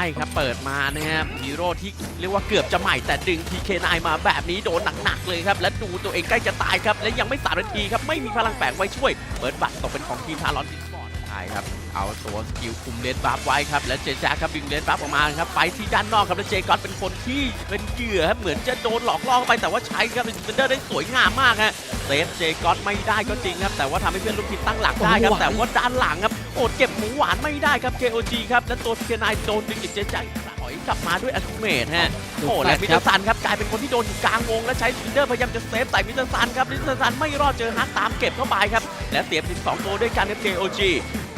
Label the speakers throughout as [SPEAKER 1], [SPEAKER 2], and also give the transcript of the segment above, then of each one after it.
[SPEAKER 1] ช่ครับ เปิดมานะครับฮีโร่ที่เรียกว่าเกือบจะใหม่แต่ดึง TK9 มาแบบนี้โดนหนักๆเลยครับ และดูตัวเองใกล้จะตายครับ และยังไม่สามนาทีครับ ไม่มีพลังแฝงไว้ช่วย เปิดบัตรตกเป็นของทีมทารอนดิสปอร์ตใช่ครับ เอาตัวสกิลคุมเลนบัฟไว้ครับและเจแจ๊คครับดึงเลนบัฟออกมาครับไปที่ด้านนอกครับและเจก็อตเป็นคนที่เป็นเหยื่อครับเหมือนจะโดนหลอกล่อเข้าไปแต่ว่าใช้ครับเป็นเดอร์ได้สวยงามมากฮะเซฟเจก็อตไม่ได้ก็จริงครับแต่ว่าทำให้เพื่อนลูกทีมตั้งหลักได้ครับแต่ว่าด้านหลังครับโอดเก็บหมูหวานไม่ได้ครับ KOG ครับและตัวเคนายโดนดึงจากเจแจ๊คถอย กลับมาด้วยอัลติเมทฮะ โอ้และมิสเตอร์ซันครับกลายเป็นคนที่โดนอยู่กลางวง และใช้ซินเดอร์พยายามจะเซฟใส่มิสเตอร์ซันครับมิสเตอร์ซันไม่รอดเจอฮักตามเก็บเข้าไปครับ และเสียถึง2ตัวด้วยกันครับ KOG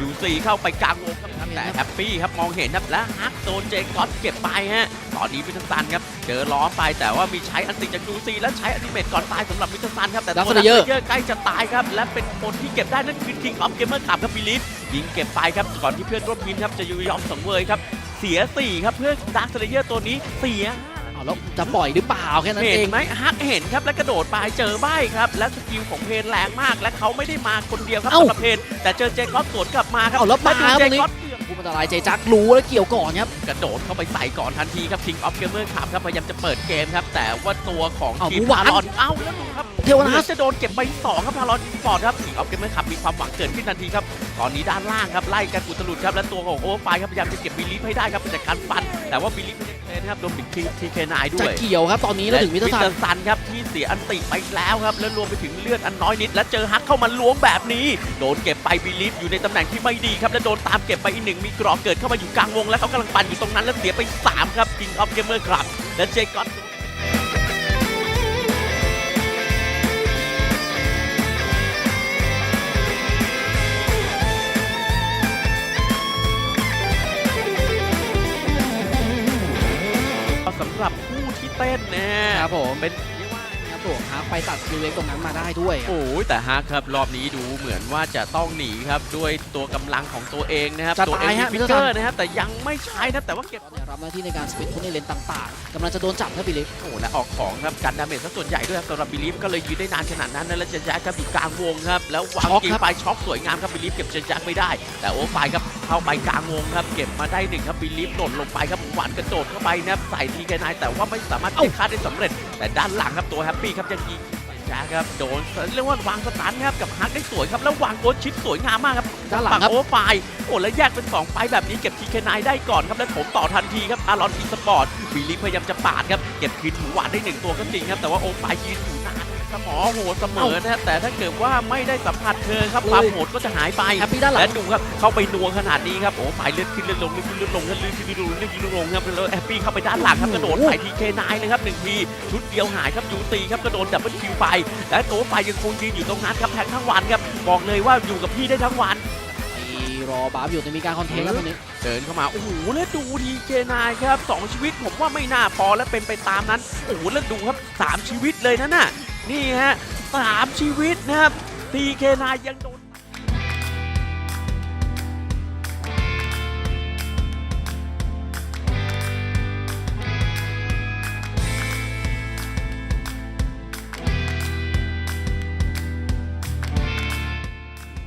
[SPEAKER 1] ยูซีเข้าไปกลางวงครับแต่แฮปปี้ครับมองเห็นครับและฮักโดนเจก็อตเก็บไปฮะตอนนี้มิสเตอร์ซันครับเจอล้อไปแต่ว่ามีใช้อันติจากยูซีและใช้อันติเมตก่อนตายสำหรับมิสเตอร์ซันครับแต่ตัว
[SPEAKER 2] Dark Slayer
[SPEAKER 1] เยอะใกล้จะตายครับและเป็นคนที่เก็บได้นั่นคือ King of Gamer ขับครับบิลิฟยิงเก็บไปครับก่อนที่เพื่อนร่วมทีมครับจะยอมสังเวยครับ เสียสี่ครับเพื่อนดาร์คสเลเยอร์ตัวนี้เสีย
[SPEAKER 2] เอาแล้วจะปล่อยหรือเปล่าแค่นั้น
[SPEAKER 1] เห็
[SPEAKER 2] เอนง
[SPEAKER 1] ไหมฮักเห็นครับแล้วกระโดดไปเจอใบครับ และสกิลของเพนแรงมาก และเขาไม่ได้มาคนเดียวครับ
[SPEAKER 2] เอ้า
[SPEAKER 1] สำหรับเพนแต่เจอเจคอบสวนกลับมาครับ
[SPEAKER 2] เอาแล้วมา
[SPEAKER 1] ดู
[SPEAKER 2] ครับ
[SPEAKER 1] เจ
[SPEAKER 2] ตรงนี้
[SPEAKER 1] คอบเกือบ
[SPEAKER 2] ผู้อันตรายเจจักรู้แล้วเกี่ยวก่อนครับ
[SPEAKER 1] กระโดดเข้าไปใส่ก่อนทันทีครับ King of Gamer ขับครับ พยายามจะเปิดเกมครับ แต่ว่าตัวของ
[SPEAKER 2] เอา
[SPEAKER 1] ทีม
[SPEAKER 2] หวาน
[SPEAKER 1] พารอนเอ้าแล้วดูครับ
[SPEAKER 2] เทว
[SPEAKER 1] เห
[SPEAKER 2] นา
[SPEAKER 1] มือนจะโดนเก็บไปสองครับพารอนฟอร์ดครับ King of Gamer ขับมีความหวังเกิดขึ้นทันทีครับตอนนี้ด้านล่างครับไล่กันอุตลุดครับและตัวของโอเวอร์ไฟครับพยายามจะเก็บบิลีฟให้ได้ครับจากการฟันแต่ว่าบิลีฟไม่ได้เลยนะครับรวมถึง TK9 ด้
[SPEAKER 2] จะ
[SPEAKER 1] วย
[SPEAKER 2] เกี่ยวครับตอนนี้แล้วถึงมิสเตอร์ซัน
[SPEAKER 1] ซันครับที่เสียอันติไปแล้วครับแล้วรวมไปถึงเลือดอันน้อยนิด และเจอฮักเข้ามาล้วงแบบนี้ โดนเก็บไปบิลีฟอยู่ในตำแหน่งที่ไม่ดีครับและโดนตามเก็บไปอีกหนึ่งมีกรอบเกิดเข้ามาอยู่กลางวง แล้วเขากำลังปั่นอยู่ตรงนั้นแล้วเสียไป3ครับ King of Gamer ครับและเจก็ หรับผู้ที่เต้นนะฮะ
[SPEAKER 2] ครับผม
[SPEAKER 1] เป็น
[SPEAKER 2] ครับผมฮาไปตัดคิวเล็กตรงนั้นมาได้ด้วยครับ
[SPEAKER 1] โอ้ยแต่ฮักครับรอบนี้ดูเหมือนว่าจะต้องหนีครับด้วยตัวกำลังของตัวเองนะครับ
[SPEAKER 2] จะ
[SPEAKER 1] ตัวเอง
[SPEAKER 2] ตาย
[SPEAKER 1] มี
[SPEAKER 2] ฮะ
[SPEAKER 1] ฟิกเกอร์นะครับแต่ยังไม่ใช้นะแต่ว่าเก็บ
[SPEAKER 2] เนี่ยรับหน้าที่ในการสเปนทุนในเลนต่างๆกำลังจะโดนจับครับบิลิฟ
[SPEAKER 1] โอ้และออกของครับกันดาเมจซะส่วนใหญ่ด้วยครับสำหรับบิลีฟก็เลยยืนได้นานขนาดนั้นนะแล้วเจนแจ็คครับอยู่กลางวงครับแล้ววาง
[SPEAKER 2] ช็อก
[SPEAKER 1] กิง
[SPEAKER 2] ครับ
[SPEAKER 1] ไปช็อกสวยงามครับบิลีฟเก็บเจนแจ็คไม่ได้ แต่โอไฟครับ เข้าไปกลางวงครับ เก็บมาได้หนึ่งครับบิลีฟหล่นลงไปครับหวานกระโดดเข้าไปนะครับใส่ทีแกนายแต่ว่าไม่สามารถเก็บค่าได้สำเร็จ แต่ด้านหลังครับตัวแฮปปี้ครับยังยิงเจนแจ็คครับโดนเรียกว่าวางสตันครับกับฮักได้สวยครับแล้ววางโกดชิปสวยงามมากครับ
[SPEAKER 2] ด้านหลังครับ
[SPEAKER 1] โอไฟโอ้แล้วแยกเป็นสองไปแบบนี้เก็บทีแคนายได้ก่อนครับแล้วผมต่อทันทีครับอารอนอีสปอร์ตบิลีฟพยายามจะปาดครับเก็บคืนหมูหวานได้หนึ่งตัวก็จริงครับแต่ว่าโอไฟยืนอยู่ นานสมอโหเสมอนะครับแต่ถ้าเกิดว่าไม่ได้สัมผัสเธอครับความโหดก็จะหายไป
[SPEAKER 2] แฮปปี้ด้านหลั
[SPEAKER 1] และ
[SPEAKER 2] ง
[SPEAKER 1] ดูครับเข้าไปนัวขนาดนี้ครับโอ้ฝ่ายเลือดขึ้นเลือดลงเลือดขึ้นเลือดลงเลือดขึ้นเลือดลงเลือดขึ้นเลือดลงครับแล้วแฮปปี้เข้าไปด้านหลังครับกระโดดใส่ทีเคนายเลยครับหนึ่งทีชุดเดียวหายครับยูตีครับกระโดดดับเบิลคิวไปและตัวฝ่ายยังคงยืนอยู่ตรงนั้นครับแทงทั้งวันครับบอกเลยว่าอยู่กับพี่ได้ทั้งวัน
[SPEAKER 2] ไปรอบาร์บอยู่จะมีการคอนเทนต์ครับตรงนี้
[SPEAKER 1] เดินเข้ามาโอ้โหแล้วดูทีเคนายครับสองชีวิตผมว่าไม่น่าพอและเป็นไปตามนั้นโอ้โหแล้วดูครับสามชีวิตเลยนะน่ะ นี่ฮะสามชีวิตนะครับทีเคนายยังโดน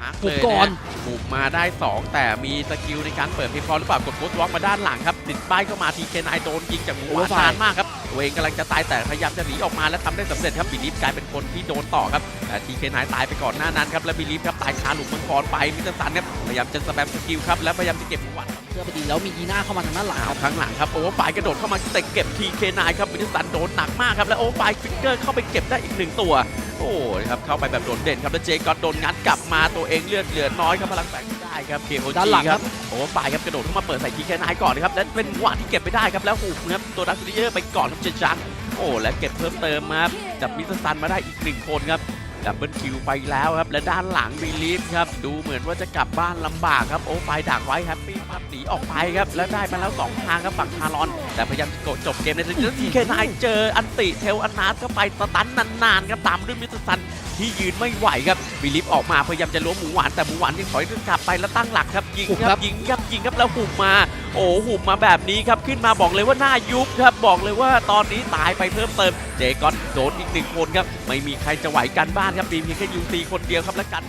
[SPEAKER 1] พัก
[SPEAKER 2] บุ
[SPEAKER 1] เล
[SPEAKER 2] ก
[SPEAKER 1] ย
[SPEAKER 2] ก่อน
[SPEAKER 1] นะบุกมาได้ 2 แต่มีสกิลในการเปิดเพย์พอหรือเปล่ากดโพสต์วอล์กมาด้านหลังครับติดป้ายเข้ามาทีเคนายโดนยิงจากหมูหวานานมากครับ ตัวเองกำลังจะตายแต่พยายามจะหนีออกมาและทำได้สำเร็จครับบิลีฟกลายเป็นคนที่โดนต่อครับแต่ทีเคนายตายไปก่อนหน้านั้นครับและบิลีฟครับตายคาหลุมมังกรไปมิสเตอร์ซันครับพยายามจะสแปมสกิลครับและพยายามจะเก็บหมูหวาน
[SPEAKER 2] เพื่อไปดีแล้วมียีน่าเข้ามาทางด้านหลัง
[SPEAKER 1] เอาข้างหลังครับโอเวอร์ไฟกระโดดเข้ามาเตะเก็บทีเคนายครับมิสเตอร์ซันโดนหนักมากครับและโอเวอร์ไฟฟิกเกอร์เข้าไปเก็บได้อีกหนึ่งตัวโอ้ยครับเข้าไปแบบโดดเด่นครับแล้วเจก็โดนงัดกลับมาตัวเองเลือดเหลือน้อยครับพลังแฝง ไม่ได้ครับเคโอ
[SPEAKER 2] ด้าน
[SPEAKER 1] จี
[SPEAKER 2] หลัง
[SPEAKER 1] ค
[SPEAKER 2] ค
[SPEAKER 1] รั
[SPEAKER 2] รั
[SPEAKER 1] บบโอ้ฝ่ายครับกระโดดเข้ามาเปิดใส่ทีแคนายก่อนนะครับและเป็นหวานที่เก็บไปได้ครับแล้วหูครับตัวดักซิเยอร์ไปก่อนครับเจจักโอ้และเก็บเพิ่มเติมมาครับจับมิสเตอร์ซันมาได้อีกหนึ่งคนครับดับเบิลคิวไปแล้วครับ และด้านหลังบีลีฟครับ ดูเหมือนว่าจะกลับบ้านลำบากครับ โอ้ไฟดักไว้แฮปปี้ครับหนีออกไปครับ แล้วได้มาแล้วสองทางครับฝั่งคารอน แต่พยายามจะกดจบเกมในที่สุดทีแคนายเจออันติเทลอันนาสเข้าไปสตันนานๆครับตามด้วยมิสเตอร์ซัน ที่ยืนไม่ไหวครับบิลิฟออกมาพยายามจะล้วงหมูหวานแต่หมูหวานยังถอยกลับไปแล้วตั้งหลักครับยิง
[SPEAKER 2] ถูก
[SPEAKER 1] ค
[SPEAKER 2] ครั
[SPEAKER 1] รับบยิงครับยิงครับแล้วหุ่มมา โอ้หุ่มมาแบบนี้ครับขึ้นมาบอกเลยว่าหน้ายุบครับบอกเลยว่าตอนนี้ตายไปเพิ่มเติมเจก็โดนอีกหนึ่งคนครับไม่มีใครจะไหวกันบ้านครับมีเพียงแค่ยูซีคนเดียวครับและกัน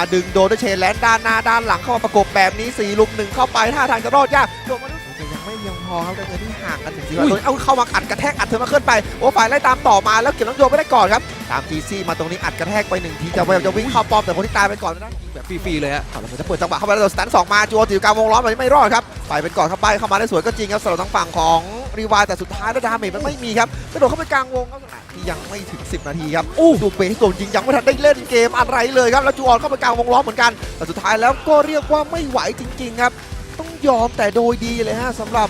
[SPEAKER 1] ม่
[SPEAKER 3] มาดึงโดนด้วยเชนแลนด้านหน้าด้านหลังเข้ามาประกบแบบนี้สี่ลุมหนึ่งเข้าไปท่าทางจะรอดยากโดนมาด้วยแต่ยังไม่ยังพอครับแต่เงินที่ห่างกันถึงสี่ร้อยโดนเอาเข้ามาอัดกระแทกอัดเธอมาขึ้นไปโอ้ฝ่ายไล่ตามต่อมาแล้วเก็บน้องโยไม่ได้ก่อนครับตามจีซี่มาตรงนี้อัดกระแทกไปหนึ่งทีจะพยายามจะวิ่งเข้าป้อมแต่คนที่ตายไปก่อนนะยิงแบบฟรีๆเลยฮะเอาแล้วมันจะเปิดจังหวะเข้ามาแล้วโดนสตันสองมาจูโอติวกลางวงล้อมแบบนี้ไม่รอดครับไปเป็นก่อนเข้าไปเข้ามาได้สวยก็จริงครับสำหรับทางฝั่งของรีวายแต่สุดท้ายแล้วดาเมจมันไม่มีครับกระโดดเข้าไปกลางวงครับที่ ยังไม่ถึง 10 นาทีครับอู้ดูเบสโดนยิงยังไม่ทันได้เล่นเกมอะไรเลยครับ แล้วจูออนเข้าไปกลางวงล้อมเหมือนกันแต่สุดท้ายแล้วก็เรียกว่าไม่ไหวจริง ๆ ครับ ต้องยอมแต่โดยดีเลยฮะสำหรับ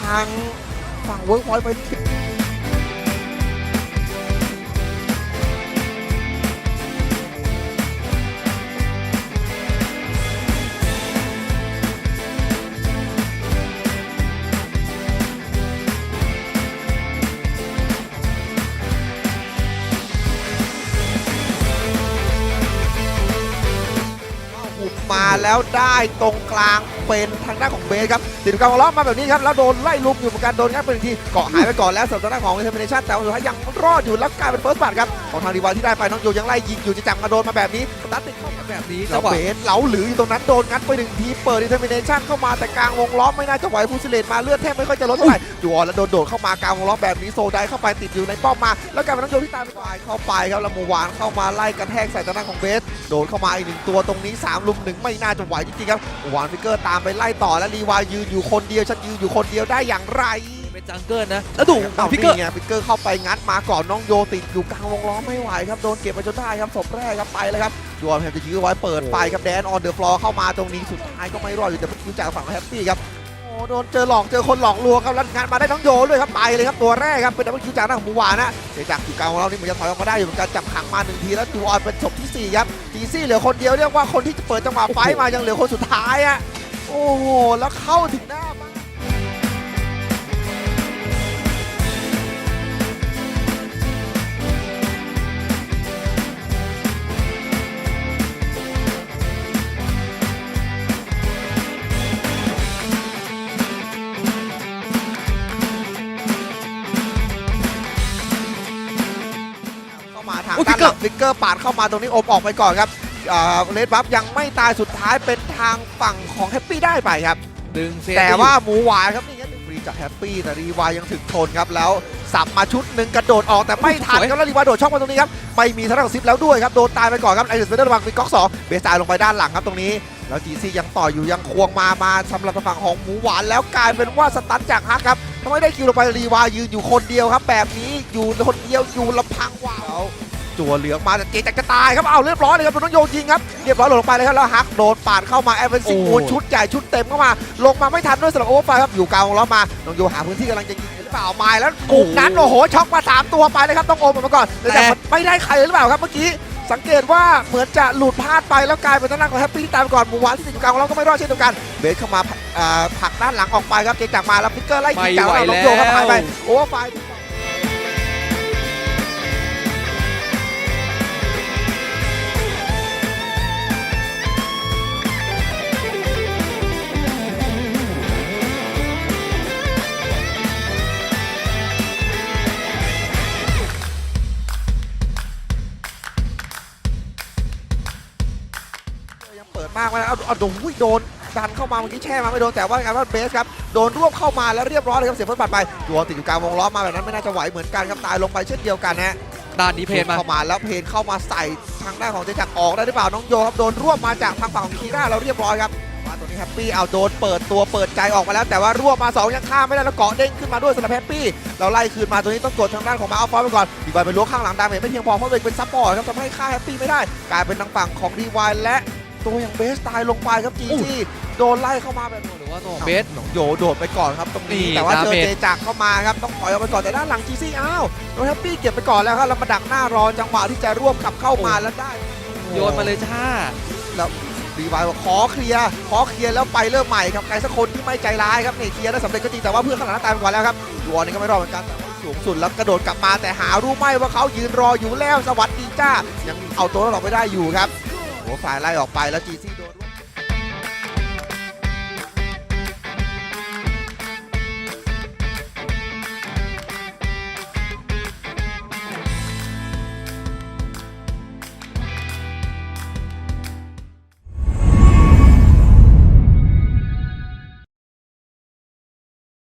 [SPEAKER 3] ทางฝั่งเวิร์กพอยต์ไป แล้วได้ตรงกลาง เป็นทางด้านของเบสครับติดกลางล้อมมาแบบนี้ครับแล้วโดนไล่ลุมอยู่เหมือนกันโดนงัดไปหนึ่งทีเกาะหายไปก่อนแล้วสำหรับทางด้านของเทอร์มินชั่นแต่ว่าสุดท้ายยังรอดอยู่แล้วกลายเป็นเฟิร์สบัตครับของทางดีวายที่ได้ไปน้องโยยังไล่ยิงอยู่จะจับมาโดนมาแบบนี้สตัดติดเข้ามาแบบนี้แล้วเบสเหลาหรืออยู่ตรงนั้นโดนงัดไปหนึ่งทีเปิดดีเทอร์มินชั่นเข้ามาแต่กลางวงล้อมไม่น่าจะไหวฟูซิเลตมาเลือดแทบไม่ค่อยจะลดเท่าไหร่จูออนแล้วโดนโดดเข้ามากลางวงล้อมแบบนี้โซไดเข้าไปติดอยู่ในป้อมมา แล้วกลายเป็นน้องโยที่ตามไปก่อนเข้าไปครับแล้วมูวานเข้ามาไล่กระแทกใส่ทางด้านของเบสโดนเข้ามาอีกหนึ่งตัวตรงนี้3ลุมหนึ่งไม่น่าจะไหวจริงๆครับวานฟิกเกอร์ตามไปไล่ต่อแล้วรีวายยืนอยู่คนเดียวฉันยืนอยู่คนเดียวได้อย่างไร
[SPEAKER 2] เป็นจังเกิลนะแล้วดู
[SPEAKER 3] เอา
[SPEAKER 2] พิกเกอร์
[SPEAKER 3] นี่ไงฟิกเกอร์เข้าไปงัดมาก่อนน้องโยติดอยู่กลางวงล้อมไม่ไหวครับโดนเก็บไปจนได้ครับศพแรกครับไปเลยครับจวนแฮมจะยื้อไว้เปิดไฟครับแดนออนเดอะฟลอร์เข้ามาตรงนี้สุดท้ายก็ไม่รอดอยู่แต่อยู่จากฝั่งแฮปปี้ครับโอ้โดนเจอหลอกเจอคนหลอกลวงครับแล้วงานมาได้น้องโยด้วยครับไปเลยครับตัวแรกครับเป็นดับเบิลคิวจากหน้าของมูวานะเดี๋ยวจากอยู่กลางของเรานี่มันจะถอยออกมาได้อยู่เหมือนกันจับขังมาหนึ่งทีแล้วจูออนเป็นศพที่สี่ครับจีซี่เหลือคนเดียวเรียกว่าคนที่จะเปิดจังหวะไฟท์มายังเหลือคนสุดท้ายอะ โอ้โห แล้วเข้าถึงหน้าบ้านเข้ามาทาง
[SPEAKER 2] โอ้ย
[SPEAKER 3] ด้านหลัง
[SPEAKER 2] ฟิ
[SPEAKER 3] ฟิ
[SPEAKER 2] ก
[SPEAKER 3] ก
[SPEAKER 2] เก
[SPEAKER 3] เก
[SPEAKER 2] อ
[SPEAKER 3] อ
[SPEAKER 2] ร์
[SPEAKER 3] ร์ปาดเข้ามาตรงนี้โอมออกไปก่อนครับ เลดบัฟยังไม่ตายสุดท้ายเป็นทางฝั่งของแฮปปี้ได้ไปครับ
[SPEAKER 2] ดึงเซฟ
[SPEAKER 3] แต่ว่าหมูหวานครับนี่ครับฟรีจากแฮปปี้แต่รีวายยังถึงทนครับแล้วสับมาชุดหนึ่งกระโดดออกแต่ไม่ทันครับแล้วรีวายโดดช่องมาตรงนี้ครับไม่มีทางด้านของซิปแล้วด้วยครับโดนตายไปก่อนครับไอเดนสเปเดอร์ระวังมีก๊อกสองเบสตายลงไปด้านหลังครับตรงนี้แล้วจีซียังต่ออยู่ยังควงมามาสำหรับทางฝั่งของหมูหวานแล้วกลายเป็นว่าสตันจากฮักครับทำไมได้คิวลงไปรีวายยืนอยู่คนเดียวครับ แบบนี้อยู่คนเดียวอยู่ลำพังว้าว จั่วเหลืองมาแต่เจจากจะตายครับเอาเรียบร้อยเลยครับโดนน้องโยยิงครับเรียบร้อยหล่นลงไปเลยครับแล้วฮักโดนปาดเข้ามาแอเวนซิง
[SPEAKER 2] โอ้
[SPEAKER 3] โอนชุดใหญ่ชุดเต็มเข้ามา ลงมาไม่ทันด้วยสำหรับโอเวอร์ไฟครับอยู่กลางวงล้อมมาน้องโยหาพื้นที่กำลังจะยิงหรือเปล่าไมาแล้วกลุ่มนั้นโอ้โหช็อกมาสามตัวไปเลยครับต้องโอมออกมาก่อนแต่มันไม่ได้ใครเลยหรือเปล่าครับเมื่อกี้สังเกตว่าเหมือนจะหลุดพลาดไปแล้วกลายเป็นทางด้านของแฮปปี้ที่ตามไปก่อนหมูหวานที่ติดอยู่กลางของเราก็ไม่รอดเช่นเดียวกันเบสเข้ามาอ่าผลักด้านหลังออกไปครับเจจากมาแล้วพิกเกอร์ไล่ยิงจากเราน้องโยครับหายไปโอ้ไฟ มากมาเอาเอาโดนโดนดันเข้ามาเมื่อกี้แช่มาไม่โดนแต่ว่าการว่าเบสครับโดนรวบเข้ามาแล้วเรียบร้อยเลยครับเสียเฟิร์สบัตรไปตัวติดอยู่กลางวงล้อมาแบบนั้นไม่น่าจะไหวเหมือนกันครับตายลงไปเช่นเดียวกันนะ
[SPEAKER 2] ด้านนี้เพนมา
[SPEAKER 3] เข้ามาแล้วเพนเข้ามาใส่ทางด้านของเจจักรออกได้หรือเปล่าน้องโยครับโดนรวบมาจากทางฝั่งของคีร่าเราเรียบร้อยครับมาตัวนี้แฮปปี้เอาโดนเปิดตัวเปิดใจออกมาแล้วแต่ว่ารวบมาสองยังข้ามไม่ได้แล้วเกาะเด้งขึ้นมาด้วยสำหรับแฮปปี้เราไล่คืนมาตัวนี้ต้องกดทางด้านของมาเอัลฟาไปก่อนดีวายไปล้วงข้างหลังดาเมจไม่เพียงพอเพราะเป็นซัพพอร์ตครับทำให้ฆ่าแฮปปี้ไม่ได้ กลายเป็นทางฝั่งของดีวายและ ตัวอย่างเบสตายลงไปครับจีจีโดนไล่เข้ามาแบบ
[SPEAKER 2] หรือว่าตัวของเบส
[SPEAKER 3] โยโดดไปก่อนครับตรงนี้
[SPEAKER 2] นี่
[SPEAKER 3] แต่ว่าเจอ
[SPEAKER 2] ดาเมจ
[SPEAKER 3] เจจักรเข้ามาครับต้องถอยออกไปก่อนแต่ด้านหลังจีซี่อ้าวโดนแฮปปี้เก็บไปก่อนแล้วครับแล้วมาดักหน้ารอจังหวะที่จะร่วมขับเข้ามาแล้วได้
[SPEAKER 2] โยนมาเลยจ้า
[SPEAKER 3] รีวายบอกขอเคลียร์ขอเคลียร์แล้วไปเริ่มใหม่ครับใครสักคนที่ไม่ใจร้ายครับนี่เคลียร์ได้สำเร็จก็จริงแต่ว่าเพื่อนข้างหลังตายไปก่อนแล้วครับยูออนนี่ก็ไม่รอดเหมือนกันแต่ว่าสูงสุดแล้วกระโดดกลับมาแต่หารู้ไหมว่าเขายืนรออยู่แล้วสวัสดีจ้ายังเอาตัวเราออกไม่ได้อยู่ครับ หัวฝ่ายไล่ออกไปแล้วจีซี่โด